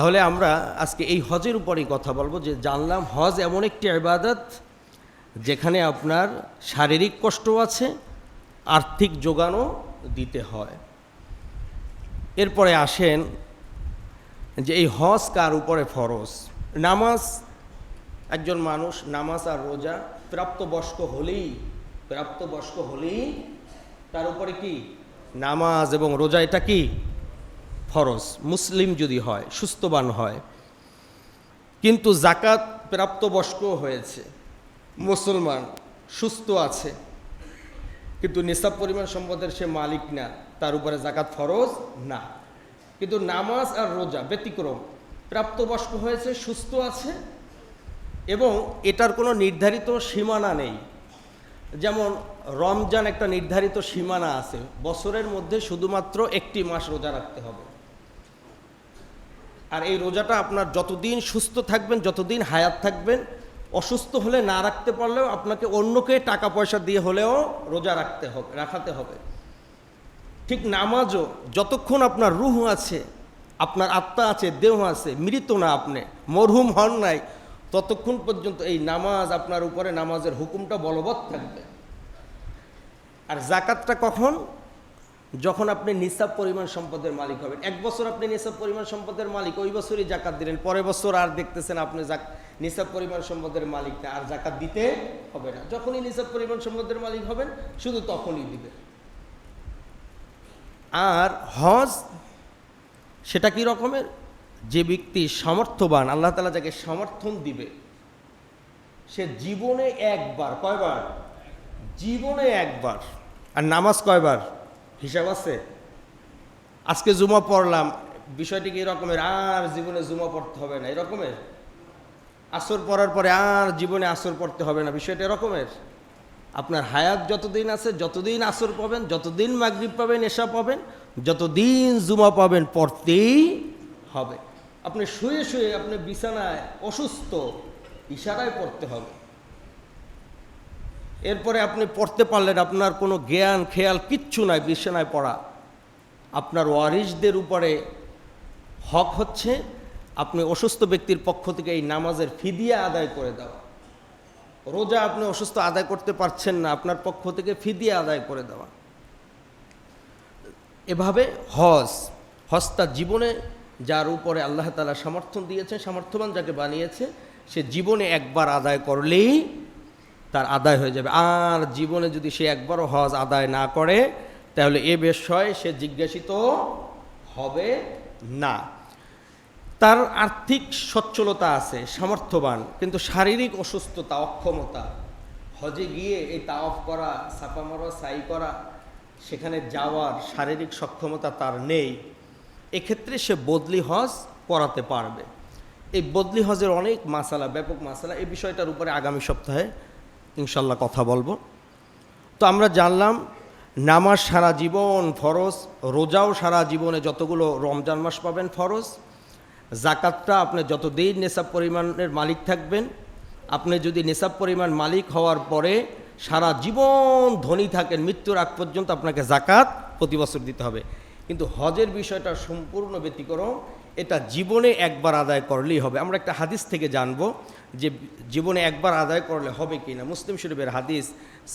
তাহলে আমরা আজকে এই হজের উপরেই কথা বলব যে জানলাম হজ এমন একটি ইবাদত যেখানে আপনার শারীরিক কষ্ট আছে, আর্থিক যোগানও দিতে হয়। এরপরে আসেন যে এই হজ কার উপরে ফরজ? নামাজ, একজন মানুষ নামাজ আর রোজা প্রাপ্তবয়স্ক হলেই প্রাপ্তবয়স্ক হলেই তার উপরে কি? নামাজ এবং রোজা, এটা কি? ফরজ, মুসলিম যদি হয়, সুস্থবান হয়। কিন্তু জাকাত প্রাপ্তবয়স্ক হয়েছে, মুসলমান সুস্থ আছে, কিন্তু নিসাব পরিমাণ সম্পদের সে মালিক না, তার উপরে জাকাত ফরজ না। কিন্তু নামাজ আর রোজা ব্যতিক্রম, প্রাপ্তবয়স্ক হয়েছে, সুস্থ আছে, এবং এটার কোনো নির্ধারিত সীমানা নেই। যেমন রমজান একটা নির্ধারিত সীমানা আছে, বছরের মধ্যে শুধুমাত্র একটি মাস রোজা রাখতে হবে। আর এই রোজাটা আপনার যতদিন সুস্থ থাকবেন, যতদিন হায়াত থাকবেন, অসুস্থ হলে না রাখতে পারলেও আপনাকে অন্যকে টাকা পয়সা দিয়ে হলেও রোজা রাখতে হবে, রাখাতে হবে। ঠিক নামাজও, যতক্ষণ আপনার রুহ আছে, আপনার আত্মা আছে, দেহ আছে, মৃত না আপনি, মরহুম হন নাই, ততক্ষণ পর্যন্ত এই নামাজ আপনার উপরে নামাজের হুকুমটা বলবৎ থাকবে। আর জাকাতটা কখন? যখন আপনি নিসাব পরিমাণ সম্পদের মালিক হবেন, এক বছর আপনি নিসাব পরিমাণ সম্পদের মালিক, ওই বছরই জাকাত দিলেন, পরের বছর আর দেখতেছেন আপনি জাক নিসাব পরিমাণ সম্পদের মালিক আর জাকাত দিতে হবে না। যখনই নিসাব পরিমাণ সম্পদের মালিক হবেন, শুধু তখনই দিবেন। আর হজ, সেটা কি রকমের? যে ব্যক্তি সামর্থ্যবান, আল্লাহ তালা যাকে সমর্থন দিবে, সে জীবনে একবার, কয়বার? জীবনে একবার। আর নামাজ কয়বার? হিসাব আছে? আজকে জুমা পড়লাম, বিষয়টি কি এরকমের? আর জীবনে জুমা পড়তে হবে না, এরকমের? আসর পড়ার পরে আর জীবনে আসর পড়তে হবে না, বিষয়টা এরকমের? আপনার হায়াত যতদিন আছে, যতদিন আসর পাবেন, যতদিন মাগরিব পাবেন এসা পাবেন, যতদিন জুমা পাবেন, পড়তেই হবে। আপনি শুয়ে শুয়ে, আপনি বিছানায় অসুস্থ, ইশারায় পড়তে হবে। এরপরে আপনি পড়তে পারলেন, আপনার কোনো জ্ঞান, খেয়াল কিচ্ছু নাই, বিছানায় পড়া। আপনার ওয়ারিসদের উপরে হক হচ্ছে, আপনি অসুস্থ ব্যক্তির পক্ষ থেকে এই নামাজের ফিদিয়া আদায় করে দেওয়া। রোজা আপনি অসুস্থ আদায় করতে পারছেন না, আপনার পক্ষ থেকে ফিদিয়া আদায় করে দেওয়া। এভাবে হজ হজ তার জীবনে যার উপরে আল্লাহ তালা সমর্থন দিয়েছে সামর্থ্যবান যাকে বানিয়েছে, সে জীবনে একবার আদায় করলেই তার আদায় হয়ে যাবে। আর জীবনে যদি সে একবারও হজ আদায় না করে, তাহলে এ বিষয়ে সে জিজ্ঞাসিত হবে না। তার আর্থিক সচ্ছলতা আছে, সামর্থ্যবান, কিন্তু শারীরিক অসুস্থতা, অক্ষমতা, হজে গিয়ে এই তাওয়াফ করা ছাপা মারা সাই করা, সেখানে যাওয়ার শারীরিক সক্ষমতা তার নেই। এক্ষেত্রে সে বদলি হজ করাতে পারবে। এই বদলি হজের অনেক মাসালা, ব্যাপক মাসালা, এই বিষয়টার উপরে আগামী সপ্তাহে ইনশাল্লাহ কথা বলব। তো আমরা জানলাম, নামাজ সারা জীবন ফরজ, রোজাও সারা জীবনে যতগুলো রমজান মাস পাবেন ফরজ। জাকাতটা আপনি যতদিন নেশাব পরিমাণের মালিক থাকবেন, আপনি যদি নেশাব পরিমাণ মালিক হওয়ার পরে সারা জীবন ধনী থাকেন, মৃত্যুর আগ পর্যন্ত আপনাকে জাকাত প্রতি বছর দিতে হবে। কিন্তু হজের বিষয়টা সম্পূর্ণ ব্যতিক্রম। এটা জীবনে একবার আদায় করলেই হবে আমরা একটা হাদিস থেকে জানব যে জীবনে একবার আদায় করলে হবে কি না মুসলিম শরীফের হাদিস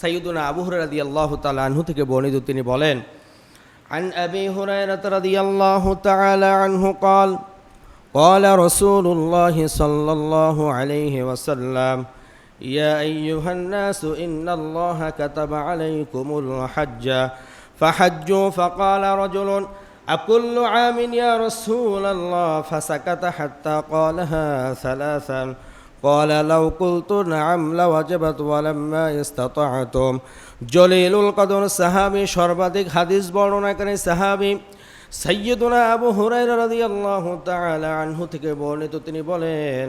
সাইয়দুনা আবু হরাদি আল্লাহ তালা আনহু থেকে বর্ণিত তিনি বলেন عن أبي هريرة رضي الله تعالى عنه قال قال رسول الله صلى الله عليه وسلم يا أيها الناس إن الله كتب عليكم الحج فحجوا فقال رجل أكل عام يا رسول الله فسكت حتى قالها ثلاثا قال لو قلت نعم لوجبت ولما استطعتم جليل القدر সাহাবী সর্বাধিক হাদিস বর্ণনাকারী সাহাবী সৈয়দুনা আবু হুরাইরা রাদিয়াল্লাহু তাআলা আনহু থেকে বর্ণিত তিনি বলেন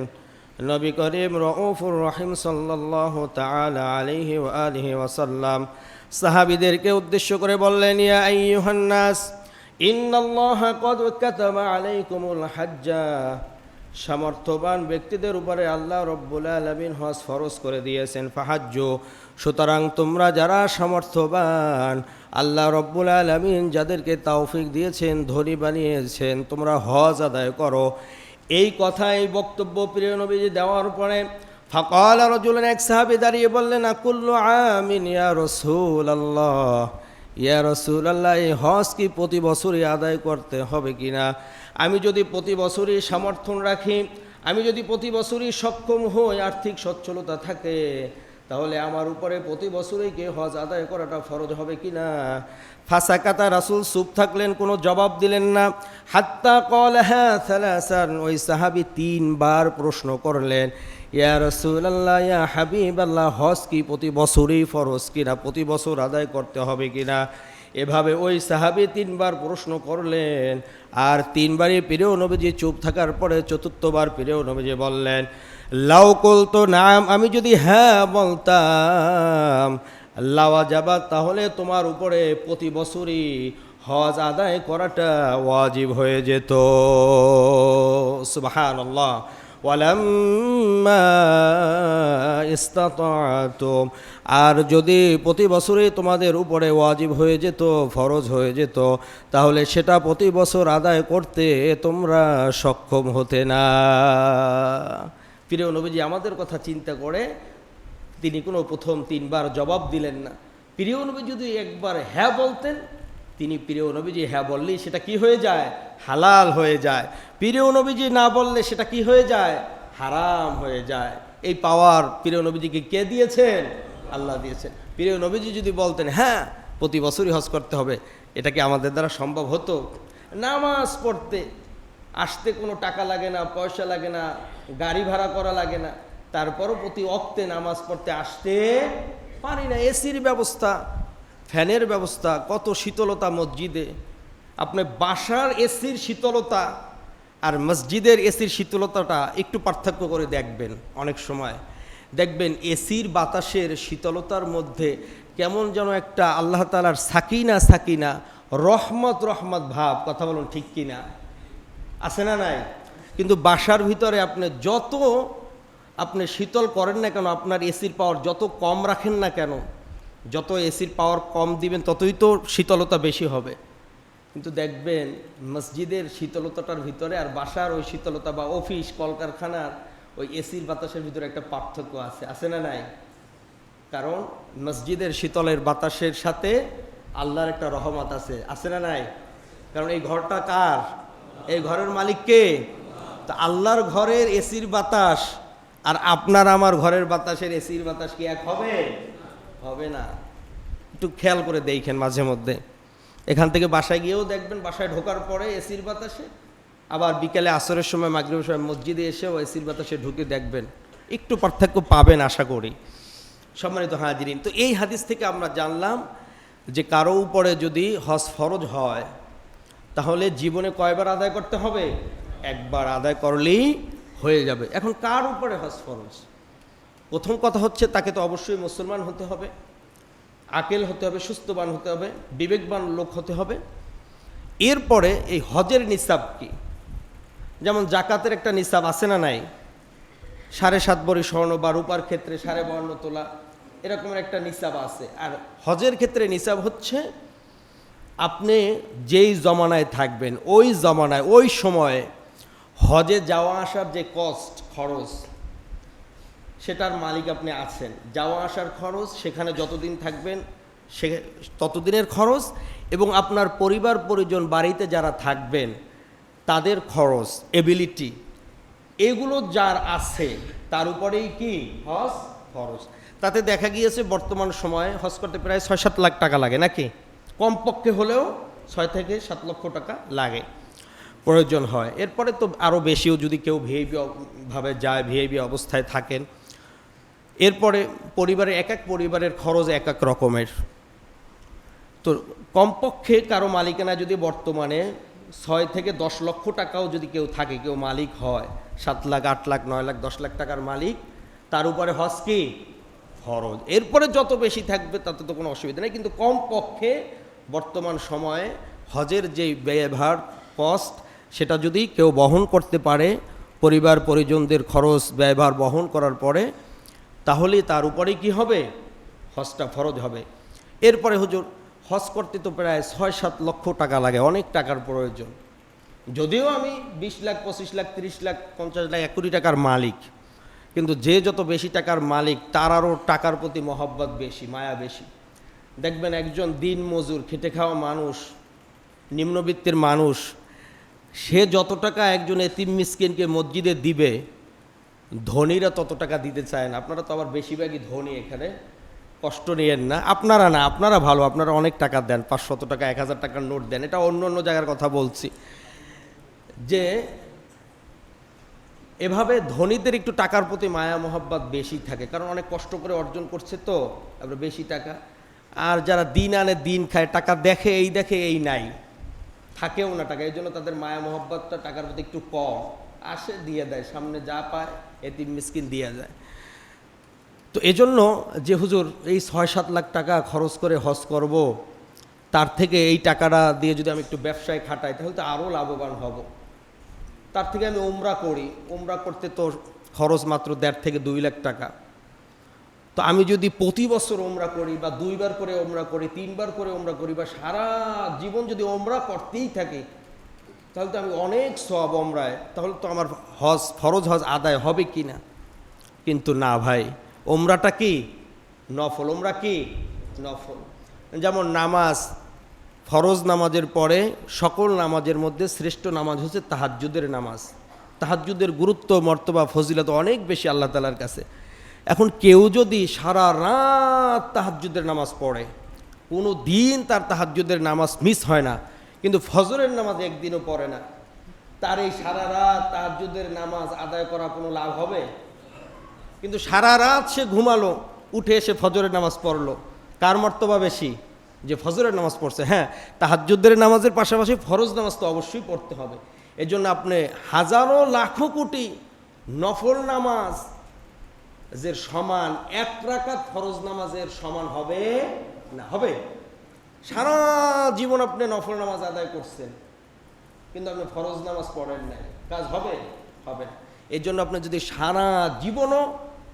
নবী করিম রউফুর রহিম সাল্লাল্লাহু তাআলা আলাইহি ওয়া আলিহি ওয়াসাল্লাম সাহাবীদেরকে উদ্দেশ্য করে বললেন ইয়া আইয়ুহান নাস ইন্নাল্লাহা হাজ্জা। সামর্থ্যবান ব্যক্তিদের উপরে আল্লাহ রব্বুল আলমিন হজ ফরজ করে দিয়েছেন ফাহাজ্য সুতরাং তোমরা যারা সামর্থ্যবান, আল্লাহ রব্বুল আলমিন যাদেরকে তৌফিক দিয়েছেন, ধনী বানিয়েছেন, তোমরা হজ আদায় করো। এই কথা এই বক্তব্য প্রিয় নবীজি দেওয়ার পরে ফকাল রজুলেন, এক সাহাবি দাঁড়িয়ে বললেন, আকুল্লু আমিন ইয়া রসুল আল্লাহ ইয়া রসুল আল্লাহ এই হজ কি প্রতি বছরই আদায় করতে হবে কি না? আমি যদি প্রতি বছরই সমর্থন রাখি, আমি যদি প্রতি বছরই সক্ষম হই, আর্থিক সচ্ছলতা থাকে, তাহলে আমার উপরে প্রতি বছরই কি হজ আদায় করাটা ফরজ হবে কি না? ফাঁসাকাতা রাসুল চুপ থাকলেন, কোনো জবাব দিলেন না। হাত্তা কল হ্যাঁ ওই সাহাবি তিনবার প্রশ্ন করলেন ইয়া রসুল আল্লাহ ইয়া হাবিব আল্লাহ হজ কি প্রতি বছরই ফরজ কিনা? প্রতি বছর আদায় করতে হবে কিনা? এভাবে ওই সাহাবি তিনবার প্রশ্ন করলেন। আর তিনবারই প্রিয় নবীজি চুপ থাকার পরে চতুর্থবার প্রিয় নবীজি বললেন লাউকুল তো নাম, আমি যদি হ্যাঁ বলতাম, লাওয়া যাবা, তাহলে তোমার উপরে প্রতি বছরই হজ আদায় করাটা ওয়াজিব হয়ে যেত। সুবাহান আল্লাহ আর যদি প্রতি বছরই তোমাদের উপরে ওয়াজিব হয়ে যেত, ফরজ হয়ে যেত, তাহলে সেটা প্রতি বছর আদায় করতে তোমরা সক্ষম হতে না। প্রিয় নবীজি, আমাদের কথা চিন্তা করে তিনি কোনো প্রথম তিনবার জবাব দিলেন না। প্রিয় নবী যদি একবার হ্যাঁ বলতেন তিনি প্রিয় নবীজি হ্যাঁ বললেই সেটা কি হয়ে যায়? হালাল হয়ে যায়। প্রিয় নবীজি না বললে সেটা কি হয়ে যায়? হারাম হয়ে যায়। এই পাওয়ার প্রিয় নবীজিকে কে দিয়েছেন? আল্লাহ দিয়েছেন। প্রিয় নবীজি যদি বলতেন হ্যাঁ প্রতি বছরই হজ করতে হবে, এটা কি আমাদের দ্বারা সম্ভব হতো? নামাজ পড়তে, আসতে কোনো টাকা লাগে না, পয়সা লাগে না, গাড়ি ভাড়া করা লাগে না। তারপরও প্রতি অক্তে নামাজ পড়তে আসতে পারি না। এসির ব্যবস্থা ফ্যানের ব্যবস্থা, কত শীতলতা মসজিদে। আপনি বাসার এসির শীতলতা আর মসজিদের এসির শীতলতাটা একটু পার্থক্য করে দেখবেন অনেক সময়। দেখবেন এসির বাতাসের শীতলতার মধ্যে কেমন যেন একটা আল্লাহ তালার সাকিনা সাকিনা, রহমত রহমত ভাব, কথা বলুন ঠিক কিনা? আছে না নাই? কিন্তু বাসার ভিতরে আপনি যত আপনি শীতল করেন না কেন, আপনার এসির পাওয়ার যত কম রাখেন না কেন যত এসির পাওয়ার কম দিবেন, ততই তো শীতলতা বেশি হবে। কিন্তু দেখবেন, মসজিদের শীতলতাটার ভিতরে আর বাসার ওই শীতলতা বা অফিস, কলকারখানার ওই এসির বাতাসের ভিতরে একটা পার্থক্য আছে। আছে না নাই? কারণ মসজিদের শীতলের বাতাসের সাথে আল্লাহর একটা রহমত আছে। আছে না নাই? কারণ এই ঘরটা কার? এই ঘরের মালিক কে? তা আল্লাহর ঘরের এসির বাতাস আর আপনার আমার ঘরের বাতাসের এসির বাতাস কি এক হবে? হবে না। একটু খেয়াল করে দেখেন মাঝে মধ্যে। এখান থেকে বাসায় গিয়েও দেখবেন, বাসায় ঢোকার পরে এসির বাতাসে, আবার বিকেলে আসরের সময়, মাগরিবের সময় মসজিদে এসেও এসির বাতাসে ঢুকে দেখবেন। একটু পার্থক্য পাবেন আশা করি। সম্মানিত হাজিরিন, তো এই হাদিস থেকে আমরা জানলাম যে কারও উপরে যদি হজ ফরজ হয়, তাহলে জীবনে কয়বার আদায় করতে হবে? একবার আদায় করলেই হয়ে যাবে। এখন কার উপরে হজ ফরজ? প্রথম কথা হচ্ছে তাকে তো অবশ্যই মুসলমান হতে হবে, আকেল হতে হবে, সুস্থবান হতে হবে, বিবেকবান লোক হতে হবে। এরপরে এই হজের নিসাব কি? যেমন জাকাতের একটা নিসাব আছে না নাই? সাড়ে সাত বড়ি স্বর্ণ বা রূপার ক্ষেত্রে সাড়ে বর্ণ তোলা, এরকমের একটা নিসাব আছে। আর হজের ক্ষেত্রে নিসাব হচ্ছে আপনি যেই জমানায় থাকবেন, ওই জমানায়, ওই সময়ে হজে যাওয়া আসার যে কস্ট খরচ সেটার মালিক আপনি আছেন। যাওয়া আসার খরচ, সেখানে যতদিন থাকবেন, সে ততদিনের খরচ এবং আপনার পরিবার, পরিজন বাড়িতে যারা থাকবেন, তাদের খরচ এবিলিটি এগুলো যার আছে, তার উপরেই কি? হজ খরচ। তাতে দেখা গিয়েছে বর্তমান সময়ে হজ করতে প্রায় ছয় সাত লাখ টাকা লাগে, নাকি? কমপক্ষে হলেও ছয় থেকে সাত লক্ষ টাকা লাগে, প্রয়োজন হয়। এরপরে তো আরও বেশিও যদি কেউ ভিআইপি ভাবে যায় ভিআইপি অবস্থায় থাকেন এরপরে পরিবারের এক এক পরিবারের খরচ এক এক রকমের। তো কমপক্ষে কারও মালিকানা যদি বর্তমানে ছয় থেকে দশ লক্ষ টাকাও যদি কেউ থাকে, কেউ মালিক হয়, সাত লাখ, আট লাখ, নয় লাখ, দশ লাখ টাকার মালিক, তার উপরে হজ কি? ফরজ এরপরে যত বেশি থাকবে তাতে তো কোনো অসুবিধা নেই, কিন্তু কমপক্ষে বর্তমান সময়ে হজের যে ব্যয়ভার কস্ট সেটা যদি কেউ বহন করতে পারে পরিবার পরিজনদের খরচ, ব্যয়ভার বহন করার পরে তাহলে তার উপরেই কি হবে? হজটা ফরজ হবে। এরপরে হুজুর, হজ করতে তো প্রায় ছয় সাত লক্ষ টাকা লাগে, অনেক টাকার প্রয়োজন। যদিও আমি বিশ লাখ, পঁচিশ লাখ, তিরিশ লাখ, পঞ্চাশ লাখ এক কোটি টাকার মালিক, কিন্তু যে যত বেশি টাকার মালিক, তার আরও টাকার প্রতি মহব্বত বেশি, মায়া বেশি। দেখবেন একজন দিন মজুর, খেটে খাওয়া মানুষ, নিম্নবিত্তের মানুষ, সে যত টাকা একজন এতিম মিসকিনকে মসজিদে দিবে ধনীরা তত টাকা দিতে চায় না। আপনারা তো আবার বেশিরভাগই ধনী এখানে। কষ্ট নিয়েন না। আপনারা না, আপনারা ভালো, আপনারা অনেক টাকা দেন। পাঁচশত টাকা এক হাজার টাকার নোট দেন। এটা অন্য অন্য জায়গার কথা বলছি। যে এভাবে ধনীদের একটু টাকার প্রতি মায়া মহব্বত বেশি থাকে। কারণ অনেক কষ্ট করে অর্জন করছে তো, তারপরে বেশি টাকা। আর যারা দিন আনে দিন খায়, টাকা দেখে, এই দেখে, এই নাই। থাকেও না টাকা। এই জন্য তাদের মায়া মহব্বতটা টাকার প্রতি একটু কম। আসে, দিয়ে দেয়। সামনে যা পায়, এতিম মিসকিন দিয়ে যায় তো এজন্য যে হুজুর, এই ছয় সাত লাখ টাকা খরচ করে হজ করব, তার থেকে এই টাকাটা দিয়ে যদি আমি একটু ব্যবসায় খাটাই, তাহলে তো আরও লাভবান হব। তার থেকে আমি ওমরা করি। ওমরা করতে তো খরচ মাত্র দেড় থেকে দুই লাখ টাকা। তো আমি যদি প্রতি বছর ওমরা করি বা দুইবার করে ওমরা করি, তিনবার করে ওমরা করি বা সারা জীবন যদি ওমরা করতেই থাকি তাহলে তো আমি অনেক সব ওমরায়, তাহলে তো আমার হজ, ফরজ হজ আদায় হবে কি না? কিন্তু না ভাই, ওমরাটা কি? নফল। ওমরা কি? নফল। যেমন নামাজ, ফরজ নামাজের পরে সকল নামাজের মধ্যে শ্রেষ্ঠ নামাজ হচ্ছে তাহাজ্জুদের নামাজ। তাহাজ্জুদের গুরুত্ব, মর্তবা, ফজিলত অনেক বেশি আল্লাহ তালার কাছে। এখন কেউ যদি সারা রাত তাহাজ্জুদের নামাজ পড়ে, কোনো দিন তার তাহাজ্জুদের নামাজ মিস হয় না কিন্তু ফজরের নামাজ একদিনও পড়ে না। তার এই সারা রাত তাহাজ্জুদের নামাজ আদায় করা কোনো লাভ হবে? কিন্তু সারা রাত সে ঘুমালো, উঠে এসে ফজরের নামাজ পড়ল। কার মর্তবা বেশি? যে ফজরের নামাজ পড়ছে। হ্যাঁ তাহাজ্জুদের নামাজের পাশাপাশি ফরজ নামাজ তো অবশ্যই পড়তে হবে। এজন্য আপনি হাজারো লাখো কোটি নফল নামাজ যে সমান, এক রাকাত ফরজ নামাজের সমান হবে না? হবে? সারা জীবন আপনি নফল নামাজ আদায় করছেন, কিন্তু আপনি ফরজ নামাজ পড়েন নাই। কাজ হবে? হবে এই জন্য আপনি যদি সারা জীবনও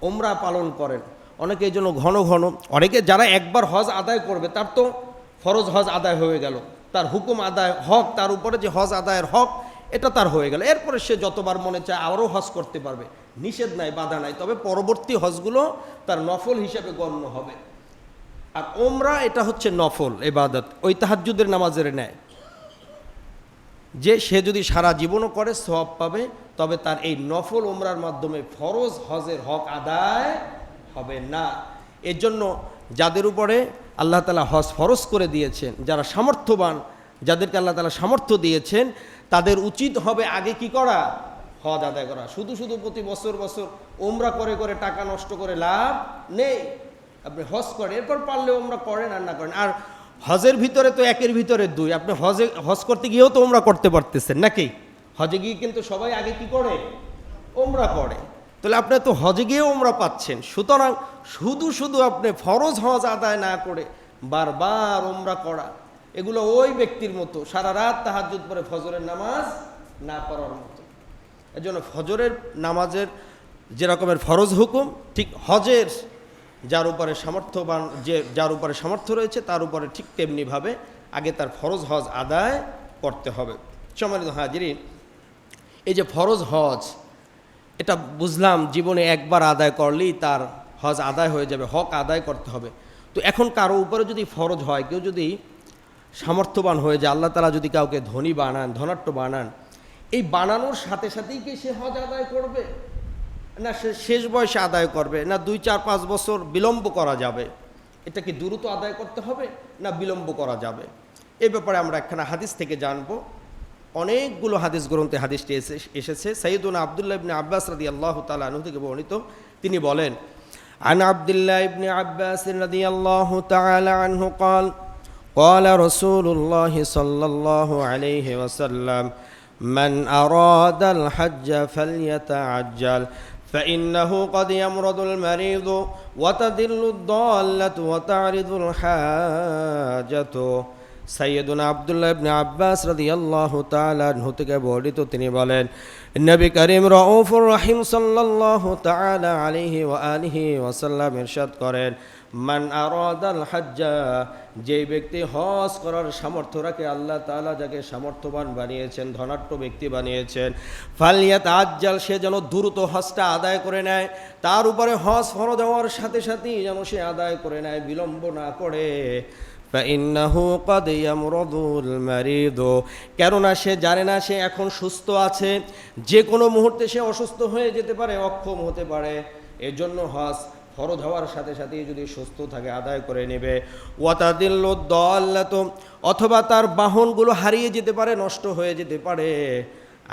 ওমরা পালন করেন, অনেকে এই জন্য ঘন ঘন, অনেকে যারা একবার হজ আদায় করবে, তার তো ফরজ হজ আদায় হয়ে গেল। তার হুকুম আদায় হক, তার উপরে যে হজ আদায়ের হক, এটা তার হয়ে গেল। এরপরে সে যতবার মনে চায় আরও হজ করতে পারবে। নিষেধ নাই, বাধা নাই। তবে পরবর্তী হজগুলো তার নফল হিসাবে গণ্য হবে। আর ওমরা এটা হচ্ছে নফল এবাদত ওই তাহাজ্জুদের নামাজের নেয় যে সে যদি সারা জীবনও করে সব পাবে, তবে তার এই নফল ওমরার মাধ্যমে ফরজ হজের হক আদায় হবে না। এর জন্য যাদের উপরে আল্লাহ তালা হজ ফরজ করে দিয়েছেন, যারা সামর্থ্যবান, যাদেরকে আল্লাহ তালা সামর্থ্য দিয়েছেন, তাদের উচিত হবে আগে কি করা? হজ আদায় করা। শুধু শুধু প্রতি বছর বছর ওমরা করে করে টাকা নষ্ট করে লাভ নেই। আপনি হজ করেন, এরপর পারলে ওমরা করেন আর না করেন। আর হজের ভিতরে তো একের ভিতরে দুই। আপনি হজে, হজ করতে গিয়েও তো ওমরা করতে পারতেছেন, নাকি? হজে গিয়ে কিন্তু সবাই আগে কি করে? ওমরা করে। তাহলে আপনি তো হজে গিয়েও ওমরা পাচ্ছেন। সুতরাং শুধু শুধু আপনি ফরজ হজ আদায় না করে বারবার ওমরা করা, এগুলো ওই ব্যক্তির মতো, সারা রাত তাহাজুদ পরে ফজরের নামাজ না পড়ার মতো। এই জন্য ফজরের নামাজের যেরকমের ফরজ হুকুম, ঠিক হজের যার উপরে সামর্থ্যবান, যে যার উপরে সামর্থ্য রয়েছে, তার উপরে ঠিক তেমনিভাবে আগে তার ফরজ হজ আদায় করতে হবে। সম্মানিত হাজিরিন, এই যে ফরজ হজ, এটা বুঝলাম জীবনে একবার আদায় করলেই তার হজ আদায় হয়ে যাবে, হক আদায় করতে হবে। তো এখন কারও উপরে যদি ফরজ হয়, কেউ যদি সামর্থ্যবান হয়ে যায়, আল্লাহ তালা যদি কাউকে ধনী বানান ধনাট্য বানান, এই বানানোর সাথে সাথেই কি সে হজ আদায় করবে? না সে শেষ বয়সে আদায় করবে না দুই চার পাঁচ বছর বিলম্ব করা যাবে এটা কি দ্রুত আদায় করতে হবে না বিলম্ব করা যাবে এ ব্যাপারে আমরা একখানা হাদিস থেকে জানবো অনেকগুলো হাদিস গ্রন্থে হাদিসটি এসে এসেছে সৈয়দুল আবদুল্লাহ ইবনে আব্বাস রাদি আল্লাহ তালা আনহু থেকে বর্ণিত তিনি বলেন عن عبد الله بن عباس رضي الله تعالى عنه قال قال رسول الله صلى الله عليه وسلم من أراد الحج فليتعجل فإنه قد يمرض المريض وتدل الضالة وتعرض الحاجة সৈয়দুল আবদুল্লাহ ইবনে আব্বাস রাদিয়াল্লাহু তাআলা আনহু থেকে বর্ণিত তিনি বলেন নবী করিম রউফুর রহিম সাল্লাল্লাহু তাআলা আলাইহি ওয়া আলিহি ওয়াসাল্লাম ইরশাদ করেন মান আরাদাল হাজ্জা যেই ব্যক্তি হজ করার সামর্থ্য রাখে, আল্লাহ তালা যাকে সামর্থ্যবান বানিয়েছেন ধনাট্য ব্যক্তি বানিয়েছেন, ফালিয়াত আজ্জাল, সে যেন দ্রুত হজটা আদায় করে নেয়, তার উপরে হজ ফরজ হওয়ার সাথে সাথেই যেন সে আদায় করে নেয়, বিলম্ব না করে। কেননা সে জানে না সে এখন সুস্থ আছে, যে কোনো মুহূর্তে সে অসুস্থ হয়ে যেতে পারে, অক্ষম হতে পারে। এজন্য হজ ফরজ হওয়ার সাথে সাথে যদি সুস্থ থাকে, আদায় করে নেবে। ওয়াতাদিল্ল দল অথবা তার বাহনগুলো হারিয়ে যেতে পারে, নষ্ট হয়ে যেতে পারে।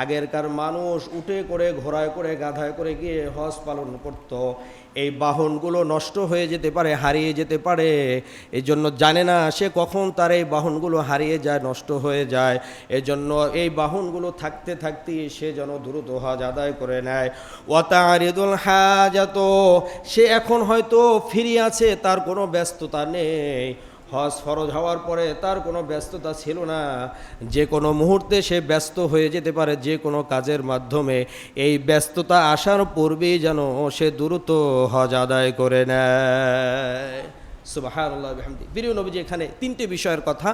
আগেরকার মানুষ উঠে করে, ঘোড়ায় করে, গাধায় করে গিয়ে হজ পালন করত। এই বাহনগুলো নষ্ট হয়ে যেতে পারে, হারিয়ে যেতে পারে। এই জন্য জানে না সে কখন তার এই বাহনগুলো হারিয়ে যায়, নষ্ট হয়ে যায়। এজন্য এই বাহনগুলো থাকতে থাকতে সে যেন দ্রুত হজ আদায় করে নেয়। ওয়াতারিদুল হাজাত, সে এখন হয়তো ফিরে আছে, তার কোনো ব্যস্ততা নেই। হজ ফরজ হওয়ার পরে তার কোনো ব্যস্ততা ছিল না। যে কোনো মুহূর্তে সে ব্যস্ত হয়ে যেতে পারে যে কোনো কাজের মাধ্যমে। এই ব্যস্ততা আসার পূর্বেই যেন সে দ্রুত হজ আদায় করে নেয়। সুবাহান্লাহ প্রিয় নবীজি, এখানে তিনটে বিষয়ের কথা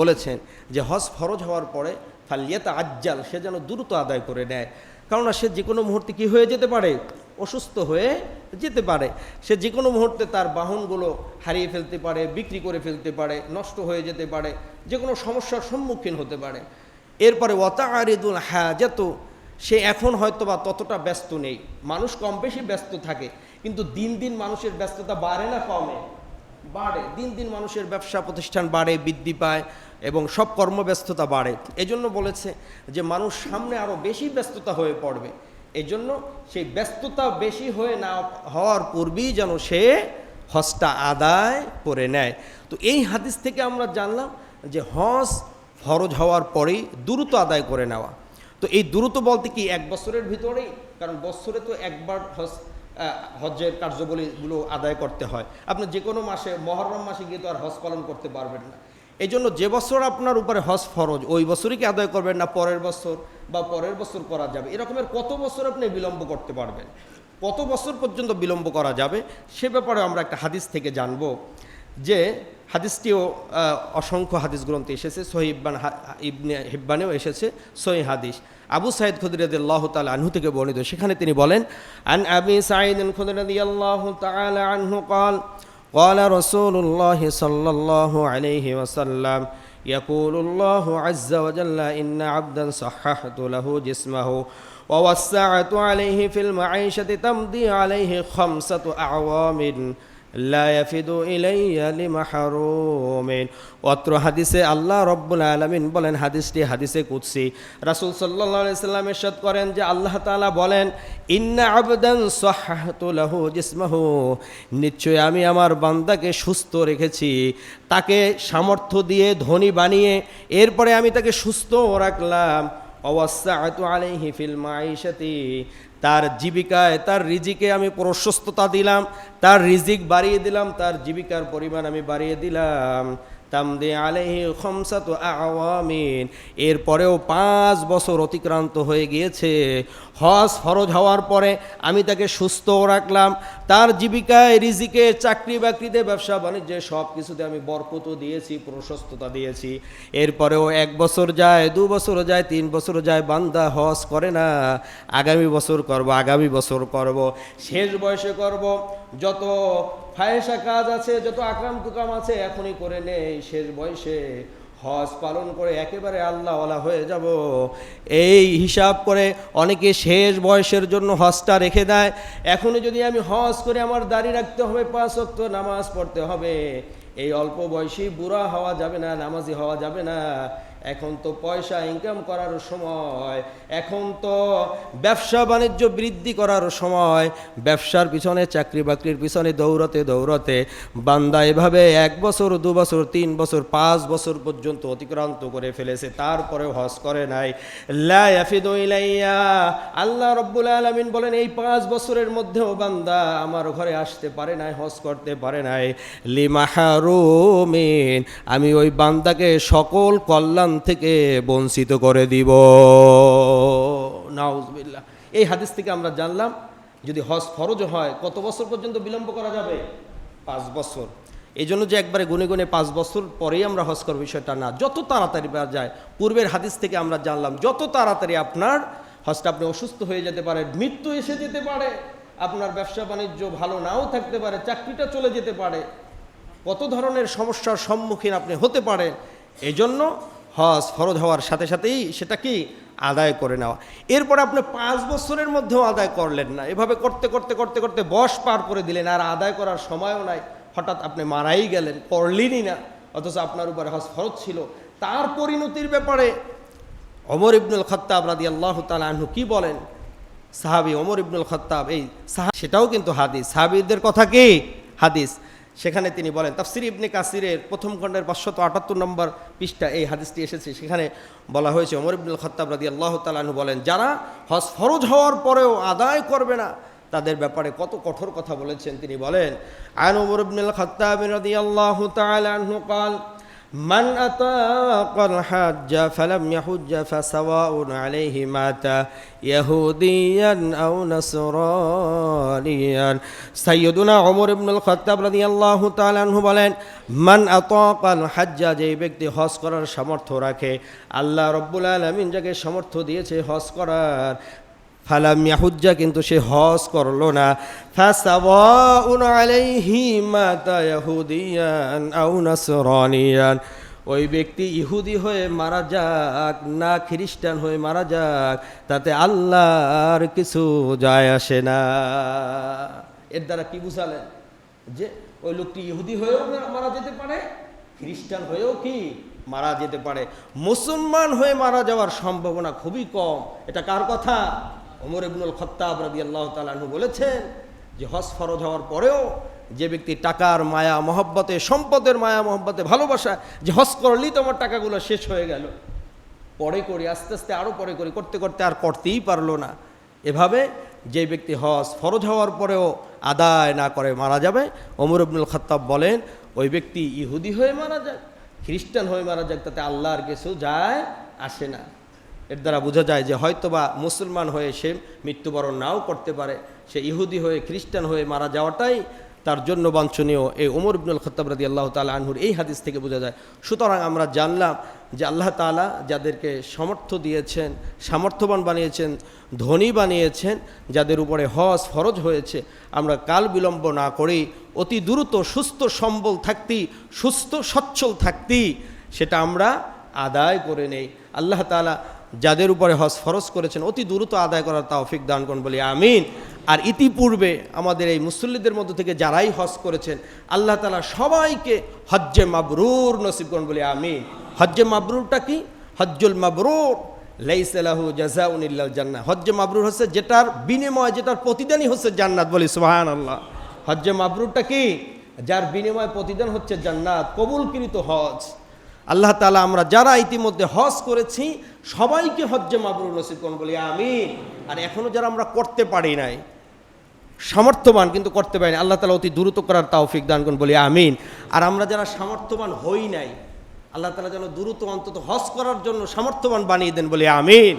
বলেছেন যে হজ ফরজ হওয়ার পরে ফালিয়াতা আজ্জাল সে যেন দ্রুত আদায় করে নেয়। কেননা সে যে কোনো মুহূর্তে কি হয়ে যেতে পারে? অসুস্থ হয়ে যেতে পারে। সে যে কোনো মুহূর্তে তার বাহনগুলো হারিয়ে ফেলতে পারে, বিক্রি করে ফেলতে পারে, নষ্ট হয়ে যেতে পারে যে কোনো সমস্যার সম্মুখীন হতে পারে। এরপরে ওয়াতা আরিদুল হাজাত, সে এখন হয়তো বা ততটা ব্যস্ত নেই। মানুষ কম বেশি ব্যস্ত থাকে, কিন্তু দিন দিন মানুষের ব্যস্ততা বাড়ে না কমে? বাড়ে। দিন দিন মানুষের ব্যবসা প্রতিষ্ঠান বাড়ে, বৃদ্ধি পায় এবং সব কর্মব্যস্ততা বাড়ে। এজন্য বলেছে যে, মানুষ সামনে আরও বেশি ব্যস্ততা হয়ে পড়বে। এজন্য সেই ব্যস্ততা বেশি হয়ে না হওয়ার পূর্বেই যেন সে হজটা আদায় করে নেয়। তো এই হাদিস থেকে আমরা জানলাম যে হজ ফরজ হওয়ার পরেই দ্রুত আদায় করে নেওয়া। তো এই দ্রুত বলতে কি এক বছরের ভিতরেই? কারণ বছরে তো একবার হজ আহ, হজ্জের কার্যবলীগুলো আদায় করতে হয়। আপনি যে কোনো মাসে মহরম মাসে গিয়ে তো আর হজ পালন করতে পারবেন না। এই জন্য যে বছর আপনার উপরে হজ ফরজ, ওই বছরই কি আদায় করবেন না পরের বছর বা পরের বছর করা যাবে? এরকমের কত বছর আপনি বিলম্ব করতে পারবেন? কত বছর পর্যন্ত বিলম্ব করা যাবে? সে ব্যাপারে আমরা একটা হাদিস থেকে জানব যে হাদিসটিও অসংখ্য হাদিস গ্রন্থে এসেছে। সহি ইব্বান ইবনে হিব্বানেও এসেছে সহি হাদিস। আবু সাইদ খুদরিয়াদ তাল আনহু থেকে বর্ণিত। সেখানে তিনি বলেন, আন আবি সাইদ খুদরিয়াদ আল্লাহ তাল আনহু কাল قال رسول الله صلى الله عليه وسلم يقول الله عز وجل إن عبدا صححت له جسمه ووسعت عليه في المعيشة تمضي عليه خمسة أعوام. অত্র হাদিসে আল্লাহ রব্বুল আলমিন বলেন, হাদিসটি হাদিসে কুৎসি রাসুল সাল্লাহাম সাল্লাম এরশাদ করেন যে আল্লাহ তালা বলেন, ইন্না আবদান সহাহতুলাহু জিসমাহু। নিশ্চয় আমি আমার বান্দাকে সুস্থ রেখেছি। তাকে সামর্থ্য দিয়ে ধনী বানিয়ে এরপরে আমি তাকে সুস্থ রাখলাম। অবস্থা আলিহি ফিল মাইশাতি তার জীবিকায়, তার রিজিকে আমি প্রশস্ততা দিলাম, তার রিজিক বাড়িয়ে দিলাম, তার জীবিকার পরিমাণ আমি বাড়িয়ে দিলাম। তামদে আলাইহি খমসাত আওয়ামিন। এরপরেও পাঁচ বছর অতিক্রান্ত হয়ে গিয়েছে। হজ ফরজ হওয়ার পরে আমি তাকে সুস্থ রাখলাম। তার জীবিকায় রিজিকে, চাকরি বাকরিতে, ব্যবসা বাণিজ্যে সব কিছুতে আমি বরকত দিয়েছি, প্রশস্ততা দিয়েছি। এরপরেও এক বছর যায়, দু বছর যায়, তিন বছর যায়, বান্দা হজ করে না। আগামী বছর করব, আগামী বছর করব, শেষ বয়সে করব। যত ফায়েসা কাজ আছে, যত আকরাম কুকাম আছে, এখনই করে নেই শেষ বয়সে। হজ পালন করে একেবারে আল্লাহওয়ালা হয়ে যাব। এই হিসাব করে অনেকে শেষ বয়সের জন্য হজটা রেখে দেয়। এখনই যদি আমি হজ করে আমার দাড়ি রাখতে হবে, পাঁচ অক্ত নামাজ পড়তে হবে। এই অল্প বয়সী বুড়া হওয়া যাবে না, নামাজি হওয়া যাবে না। এখন তো পয়সা ইনকাম করার সময়। এখন তো ব্যবসা বাণিজ্য বৃদ্ধি করার সময় ব্যবসার পিছনে, চাকরি বাকরির পিছনে, দৌড়তে দৌড়তে বান্দা এভাবে এক বছর, দু বছর, তিন বছর, পাঁচ বছর পর্যন্ত অতিক্রান্ত করে ফেলেছে তারপরে হজ করে নাই। লা ইয়াফিদু ইলাইয়া। আল্লাহ রব্বুল আলামিন বলেন, এই পাঁচ বছরের মধ্যেও বান্দা আমার ঘরে আসতে পারে নাই, হজ করতে পারে নাই। লিমাহারুমিন আমি ওই বান্দাকে সকল কল্যাণ থেকে বঞ্চিত করে দিব। নাউজবিল্লাহ। এই হাদিস থেকে আমরা জানলাম, যদি হজ ফরজ হয়, কত বছর পর্যন্ত বিলম্ব করা যাবে? পাঁচ বছর। এই জন্য যে একবারে গুনে গুনে পাঁচ বছর পরেই আমরা হজ করব বিষয়টা না। যত তাড়াতাড়ি পারা যায়, পূর্বের হাদিস থেকে আমরা জানলাম, যত তাড়াতাড়ি আপনার হজটা আপনি অসুস্থ হয়ে যেতে পারে, মৃত্যু এসে যেতে পারে, আপনার ব্যবসা বাণিজ্য ভালো নাও থাকতে পারে, চাকরিটা চলে যেতে পারে, কত ধরনের সমস্যার সম্মুখীন আপনি হতে পারেন, এজন্য হজ ফরজ হওয়ার সাথে সাথেই সেটা কি আদায় করে নেওয়া। এরপর আপনি পাঁচ বছরের মধ্যেও আদায় করলেন না। এভাবে করতে করতে করতে করতে বয়স পার করে দিলেন আর আদায় করার সময়ও নাই। হঠাৎ আপনি মারাই গেলেন, করলেনই না। অথচ আপনার উপরে হজ ফরজ ছিল। তার পরিণতির ব্যাপারে অমর ইবনুল খত্তাব রাদি আল্লাহ আনহু কি বলেন? সাহাবি অমর ইবনুল খত্তাব, এই সেটাও কিন্তু হাদিস। সাহাবিদের কথা কি? হাদিস। সেখানে তিনি বলেন, তাফসির ইবনে কাসিরের প্রথম খণ্ডের পাঁচশত আটাত্তর নম্বর পৃষ্ঠা এই হাদিসটি এসেছে। সেখানে বলা হয়েছে, ওমর ইবনুল খত্তাব রাদি আল্লাহ তালাহু বলেন, যারা হজ ফরজ হওয়ার পরেও আদায় করবে না, তাদের ব্যাপারে কত কঠোর কথা বলেছেন। তিনি বলেন আয়ন ওমর ইবনুল খত্তাব রাদি আল্লাহ তালাহু কাল من أطاق الحج فلم يحج فسواء عليه مات يهوديا أو نصرانيا سيدنا عمر بن الخطاب رضي الله تعالى عنه বলেন মান আতাকাল হাজ্জা যে ব্যক্তি হজ করার সামর্থ্য রাখে আল্লাহ রব্বুল আলমিন যাকে সামর্থ্য দিয়েছে হজ করার ফালাম ইয়াহুজ্জা, কিন্তু সে হজ করল না। ইয়াহুদিয়ান ওই ব্যক্তি ইহুদি হয়ে মারা যাক না খ্রিস্টান হয়ে মারা যাক, তাতে আল্লাহর কিছু যায় আসে না। এর দ্বারা কি বুঝালেন? যে ওই লোকটি ইহুদি হয়েও মারা যেতে পারে, খ্রিস্টান হয়েও কি মারা যেতে পারে। মুসলমান হয়ে মারা যাওয়ার সম্ভাবনা খুবই কম। এটা কার কথা? ওমর ইবনুল খত্তাব রাদি আল্লাহ তালু বলেছেন যে হজ ফরজ হওয়ার পরেও যে ব্যক্তি টাকার মায়া, মহব্বতে, সম্পদের মায়া, মহব্বতে ভালোবাসা, যে হজ করলেই তো আমার টাকাগুলো শেষ হয়ে গেল। পরে করি, আস্তে আস্তে আরও পরে করি, করতে করতে আর করতেই পারল না। এভাবে যে ব্যক্তি হজ ফরজ হওয়ার পরেও আদায় না করে মারা যাবে, ওমর ইবনুল খত্তাব বলেন, ওই ব্যক্তি ইহুদি হয়ে মারা যাক, খ্রিস্টান হয়ে মারা যাক, তাতে আল্লাহর কিছু যায় আসে না। এর দ্বারা বোঝা যায় যে হয়তোবা মুসলমান হয়ে সে মৃত্যুবরণ নাও করতে পারে। সে ইহুদি হয়ে, খ্রিস্টান হয়ে মারা যাওয়াটাই তার জন্য বাঞ্ছনীয়। এই ওমর ইবনুল খত্তাব রাদি আল্লাহ তালা আনহুর এই হাদিস থেকে বোঝা যায়। সুতরাং আমরা জানলাম যে আল্লাহ তালা যাদেরকে সমর্থ দিয়েছেন, সামর্থ্যবান বানিয়েছেন, ধনী বানিয়েছেন, যাদের উপরে হজ ফরজ হয়েছে, আমরা কাল বিলম্ব না করেই অতি দ্রুত সুস্থ, সম্বল থাকতেই সুস্থ, সচ্ছল থাকতেই সেটা আমরা আদায় করে নেই। আল্লাহ তালা যাদের উপরে হজ ফরজ করেছেন, অতি দ্রুত আদায় করার তাওফিক দান করুন বলি, আমিন। আর ইতিপূর্বে আমাদের এই মুসল্লিদের মধ্য থেকে যারাই হজ করেছেন, আল্লাহ তালা সবাইকে হজ্জে মাবরুর নসিব করুন বলি, আমিন। হজ্জে মাবরুরটা কি? হজ্জুল মাবরুর। লাইসালাহু জাজাউনিল্লাহ জান্নাত হজ্জে মাবরুর হচ্ছে যেটার বিনিময়, যেটার প্রতিদানই হচ্ছে জান্নাত বলি সুবাহান আল্লাহ হজ্জে মাবরুরটা কি? যার বিনিময় প্রতিদান হচ্ছে জান্নাত, কবুলকৃত হজ। আল্লাহ তালা আমরা যারা ইতিমধ্যে হজ করেছি, সবাইকে হজ্জে মাবরুর নসিব করুন, বলি আমি আর এখনও যারা আমরা করতে পারি নাই, সামর্থ্যবান কিন্তু করতে পারি না আল্লাহ তালা অতি দ্রুত করার তাওফিক দান করুন, বলি আমিন। আর আমরা যারা সামর্থ্যবান হই নাই, আল্লাহ তালা যেন দ্রুত অন্তত হজ করার জন্য সামর্থ্যবান বানিয়ে দেন, বলে আমিন।